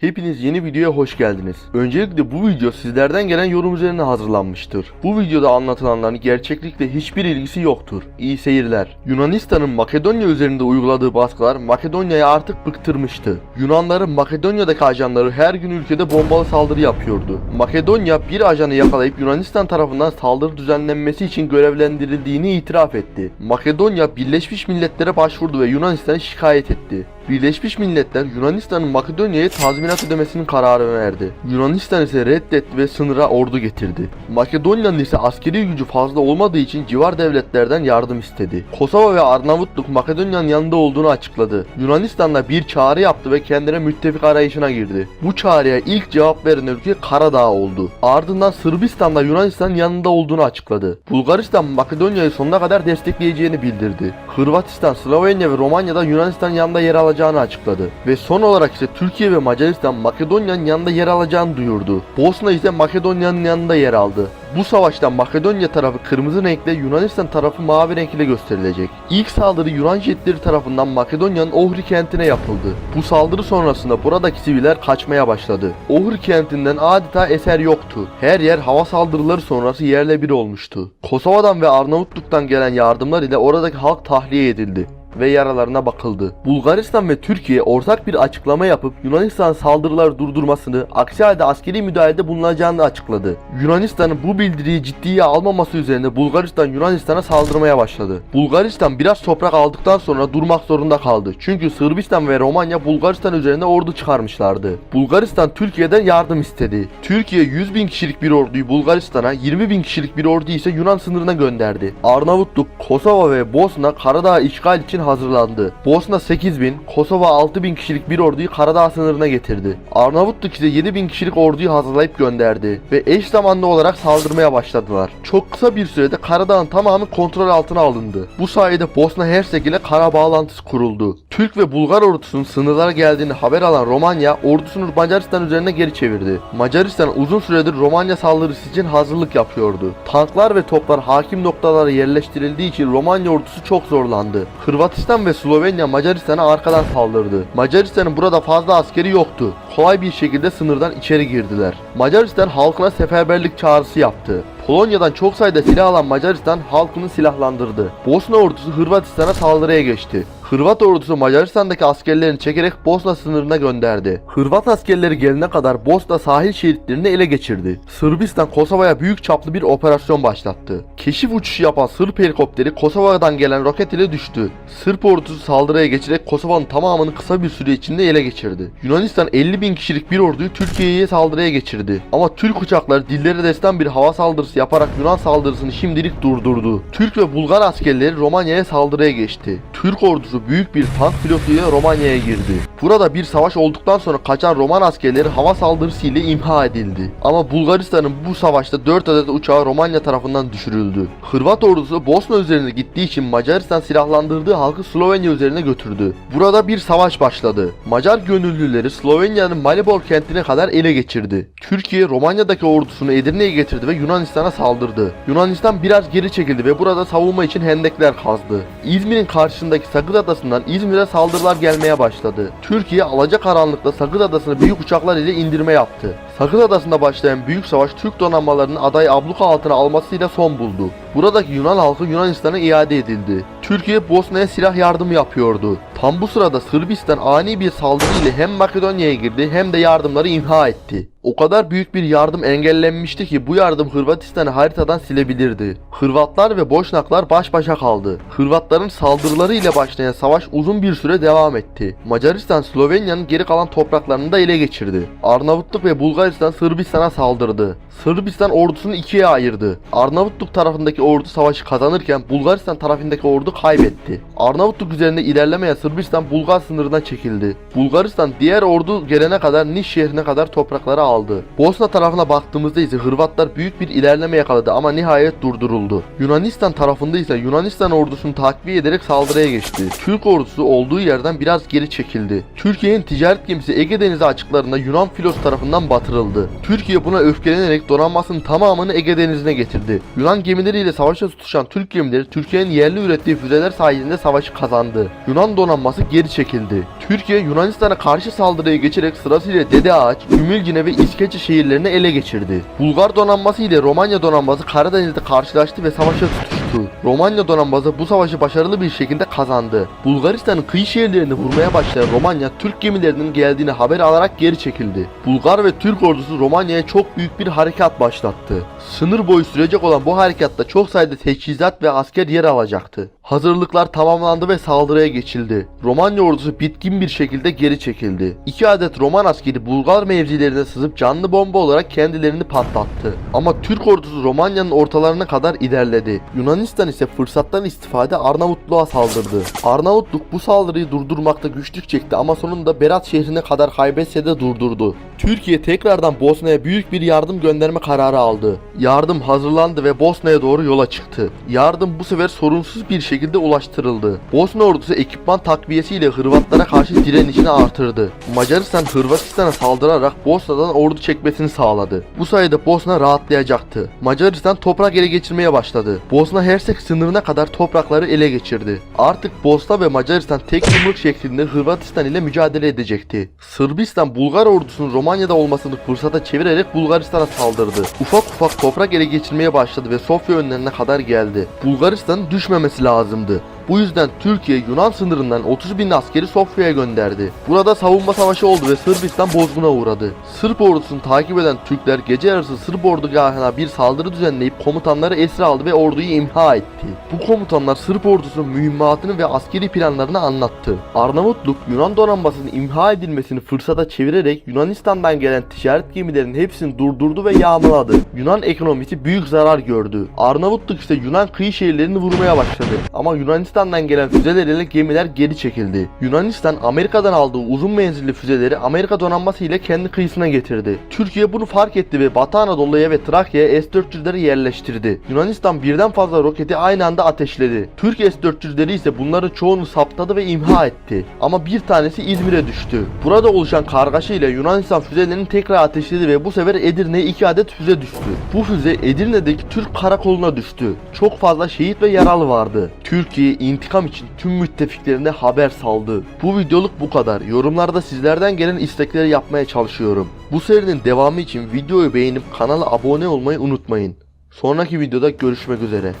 Hepiniz yeni videoya hoş geldiniz. Öncelikle bu video sizlerden gelen yorum üzerine hazırlanmıştır. Bu videoda anlatılanların gerçeklikle hiçbir ilgisi yoktur. İyi seyirler. Yunanistan'ın Makedonya üzerinde uyguladığı baskılar Makedonya'yı artık bıktırmıştı. Yunanların Makedonya'daki ajanları her gün ülkede bombalı saldırı yapıyordu. Makedonya bir ajanı yakalayıp Yunanistan tarafından saldırı düzenlenmesi için görevlendirildiğini itiraf etti. Makedonya Birleşmiş Milletler'e başvurdu ve Yunanistan'ı şikayet etti. Birleşmiş Milletler Yunanistan'ın Makedonya'ya tazminat ödemesinin kararını verdi. Yunanistan ise reddetti ve sınıra ordu getirdi. Makedonya'nın ise askeri gücü fazla olmadığı için civar devletlerden yardım istedi. Kosova ve Arnavutluk Makedonya'nın yanında olduğunu açıkladı. Yunanistan da bir çağrı yaptı ve kendine müttefik arayışına girdi. Bu çağrıya ilk cevap veren ülke Karadağ oldu. Ardından Sırbistan da Yunanistan'ın yanında olduğunu açıkladı. Bulgaristan Makedonya'yı sonuna kadar destekleyeceğini bildirdi. Hırvatistan, Slovenya ve Romanya'da Yunanistan'ın yanında yer alacağını açıkladı. Ve son olarak ise Türkiye ve Macaristan Makedonya'nın yanında yer alacağını duyurdu. Bosna ise Makedonya'nın yanında yer aldı. Bu savaşta Makedonya tarafı kırmızı renkle Yunanistan tarafı mavi renkle gösterilecek. İlk saldırı Yunan jetleri tarafından Makedonya'nın Ohri kentine yapıldı. Bu saldırı sonrasında buradaki siviller kaçmaya başladı. Ohri kentinden adeta eser yoktu. Her yer hava saldırıları sonrası yerle bir olmuştu. Kosova'dan ve Arnavutluk'tan gelen yardımlar ile oradaki halk tahliye edildi ve yaralarına bakıldı. Bulgaristan ve Türkiye ortak bir açıklama yapıp Yunanistan saldırıları durdurmasını, aksi halde askeri müdahalede bulunacağını açıkladı. Yunanistan'ın bu bildiriyi ciddiye almaması üzerine Bulgaristan Yunanistan'a saldırmaya başladı. Bulgaristan biraz toprak aldıktan sonra durmak zorunda kaldı. Çünkü Sırbistan ve Romanya Bulgaristan üzerine ordu çıkarmışlardı. Bulgaristan Türkiye'den yardım istedi. Türkiye 100 bin kişilik bir orduyu Bulgaristan'a, 20 bin kişilik bir ordu ise Yunan sınırına gönderdi. Arnavutluk, Kosova ve Bosna Karadağ işgal için hazırlandı. Bosna 8 bin, Kosova 6 bin kişilik bir orduyu Karadağ sınırına getirdi. Arnavutluk ise 7 bin kişilik orduyu hazırlayıp gönderdi ve eş zamanlı olarak saldırmaya başladılar. Çok kısa bir sürede Karadağ'ın tamamı kontrol altına alındı. Bu sayede Bosna Hersek ile kara bağlantısı kuruldu. Türk ve Bulgar ordusunun sınırlara geldiğini haber alan Romanya ordusunu Macaristan üzerine geri çevirdi. Macaristan uzun süredir Romanya saldırısı için hazırlık yapıyordu. Tanklar ve toplar hakim noktalara yerleştirildiği için Romanya ordusu çok zorlandı. Hırvatistan ve Slovenya Macaristan'a arkadan saldırdı. Macaristan'ın burada fazla askeri yoktu. Kolay bir şekilde sınırdan içeri girdiler. Macaristan halkına seferberlik çağrısı yaptı. Polonya'dan çok sayıda silah alan Macaristan halkını silahlandırdı. Bosna ordusu Hırvatistan'a saldırıya geçti. Hırvat ordusu Macaristan'daki askerlerini çekerek Bosna sınırına gönderdi. Hırvat askerleri gelene kadar Bosna sahil şeritlerini ele geçirdi. Sırbistan Kosova'ya büyük çaplı bir operasyon başlattı. Keşif uçuşu yapan Sırp helikopteri Kosova'dan gelen roket ile düştü. Sırp ordusu saldırıya geçerek Kosova'nın tamamını kısa bir süre içinde ele geçirdi. Yunanistan 50 bin kişilik bir orduyu Türkiye'ye saldırıya geçirdi. Ama Türk uçakları dillere destan bir hava saldırısı yaparak Yunan saldırısını şimdilik durdurdu. Türk ve Bulgar askerleri Romanya'ya saldırıya geçti. Türk ordusu büyük bir tank flotuyla Romanya'ya girdi. Burada bir savaş olduktan sonra kaçan Roman askerleri hava saldırısı ile imha edildi. Ama Bulgaristan'ın bu savaşta 4 adet uçağı Romanya tarafından düşürüldü. Hırvat ordusu Bosna üzerine gittiği için Macaristan silahlandırdığı halkı Slovenya üzerine götürdü. Burada bir savaş başladı. Macar gönüllüleri Slovenya'nın Maribor kentine kadar ele geçirdi. Türkiye Romanya'daki ordusunu Edirne'ye getirdi ve Yunanistan'a saldırdı. Yunanistan biraz geri çekildi ve burada savunma için hendekler kazdı. İzmir'in karşısındaki Sakız Adası'ndan İzmir'e saldırılar gelmeye başladı. Türkiye alacakaranlıkta Sakız Adası'nı büyük uçaklar ile indirme yaptı. Sakız Adası'nda başlayan büyük savaş Türk donanmalarının adayı abluka altına almasıyla son buldu. Buradaki Yunan halkı Yunanistan'a iade edildi. Türkiye Bosna'ya silah yardımı yapıyordu. Tam bu sırada Sırbistan ani bir saldırı ile hem Makedonya'ya girdi hem de yardımları imha etti. O kadar büyük bir yardım engellenmişti ki bu yardım Hırvatistan'ı haritadan silebilirdi. Hırvatlar ve Boşnaklar baş başa kaldı. Hırvatların saldırıları ile başlayan savaş uzun bir süre devam etti. Macaristan Slovenya'nın geri kalan topraklarını da ele geçirdi. Arnavutluk ve Bulgaristan Sırbistan'a saldırdı. Sırbistan ordusunu ikiye ayırdı. Arnavutluk tarafındaki ordu savaşı kazanırken Bulgaristan tarafındaki ordu kaybetti. Arnavutluk üzerinde ilerlemeyen Sırbistan Bulgar sınırına çekildi. Bulgaristan diğer ordu gelene kadar Niş şehrine kadar toprakları aldı. Bosna tarafına baktığımızda ise Hırvatlar büyük bir ilerleme yakaladı ama nihayet durduruldu. Yunanistan tarafında ise Yunanistan ordusunu takviye ederek saldırıya geçti. Türk ordusu olduğu yerden biraz geri çekildi. Türkiye'nin ticaret gemisi Ege Denizi açıklarında Yunan filosu tarafından batırıldı. Türkiye buna öfkelenerek donanmasının tamamını Ege Denizi'ne getirdi. Yunan gemileriyle savaşa tutuşan Türk gemileri Türkiye'nin yerli ürettiği füzeler sayesinde savaşı kazandı. Yunan donanması geri çekildi. Türkiye Yunanistan'a karşı saldırıya geçerek sırasıyla Dede Ağaç, Ümülcine ve İskeçe şehirlerini ele geçirdi. Bulgar donanması ile Romanya donanması Karadeniz'de karşılaştı ve savaşa tutuştu. Romanya donanması bu savaşı başarılı bir şekilde kazandı. Bulgaristan'ın kıyı şehirlerini vurmaya başlayan Romanya Türk gemilerinin geldiğini haber alarak geri çekildi. Bulgar ve Türk ordusu Romanya'ya çok büyük bir harekat başlattı. Sınır boyu sürecek olan bu harekatta çok sayıda teçhizat ve asker yer alacaktı. Hazırlıklar tamamlandı ve saldırıya geçildi. Romanya ordusu bitkin bir şekilde geri çekildi. İki adet Roman askeri Bulgar mevzilerine sızıp canlı bomba olarak kendilerini patlattı. Ama Türk ordusu Romanya'nın ortalarına kadar ilerledi. Yunanistan ise fırsattan istifade Arnavutluğa saldırdı. Arnavutluk bu saldırıyı durdurmakta güçlük çekti ama sonunda Berat şehrine kadar kaybetse de durdurdu. Türkiye tekrardan Bosna'ya büyük bir yardım gönderme kararı aldı. Yardım hazırlandı ve Bosna'ya doğru yola çıktı. Yardım bu sefer sorunsuz bir şekilde ulaştırıldı. Bosna ordusu ekipman takviyesiyle Hırvatlara karşı direnişini artırdı. Macaristan Hırvatistan'a saldırarak Bosna'dan ordu çekmesini sağladı. Bu sayede Bosna rahatlayacaktı. Macaristan toprak ele geçirmeye başladı. Bosna Hersek sınırına kadar toprakları ele geçirdi. Artık Bosna ve Macaristan tek yumruk şeklinde Hırvatistan ile mücadele edecekti. Sırbistan Bulgar ordusunun Romanya'da olmasını fırsata çevirerek Bulgaristan'a saldırdı. Ufak ufak toprak ele geçirmeye başladı ve Sofya önlerine kadar geldi. Bulgaristan'ın düşmemesi lazımdı. Bu yüzden Türkiye Yunan sınırından 30 bin askeri Sofya'ya gönderdi. Burada savunma savaşı oldu ve Sırbistan bozguna uğradı. Sırp ordusunu takip eden Türkler gece yarısı Sırp ordugahına bir saldırı düzenleyip komutanları esir aldı ve orduyu imha etti. Bu komutanlar Sırp ordusunun mühimmatını ve askeri planlarını anlattı. Arnavutluk Yunan donanmasının imha edilmesini fırsata çevirerek Yunanistan'dan gelen ticaret gemilerinin hepsini durdurdu ve yağmaladı. Yunan ekonomisi büyük zarar gördü. Arnavutluk ise Yunan kıyı şehirlerini vurmaya başladı. Ama Yunanistan'dan gelen füzeler ile gemiler geri çekildi. Yunanistan Amerika'dan aldığı uzun menzilli füzeleri Amerika donanması ile kendi kıyısına getirdi. Türkiye bunu fark etti ve Batı Anadolu'ya ve Trakya'ya S-400'leri yerleştirdi. Yunanistan birden fazla roketi aynı anda ateşledi. Türk S-400'leri ise bunların çoğunu saptadı ve imha etti. Ama bir tanesi İzmir'e düştü. Burada oluşan kargaşa ile Yunanistan füzelerini tekrar ateşledi ve bu sefer Edirne'ye iki adet füze düştü. Bu füze Edirne'deki Türk karakoluna düştü. Çok fazla şehit ve yaralı vardı. Türkiye intikam için tüm müttefiklerine haber saldı. Bu videoluk bu kadar. Yorumlarda sizlerden gelen istekleri yapmaya çalışıyorum. Bu serinin devamı için videoyu beğenip kanala abone olmayı unutmayın. Sonraki videoda görüşmek üzere.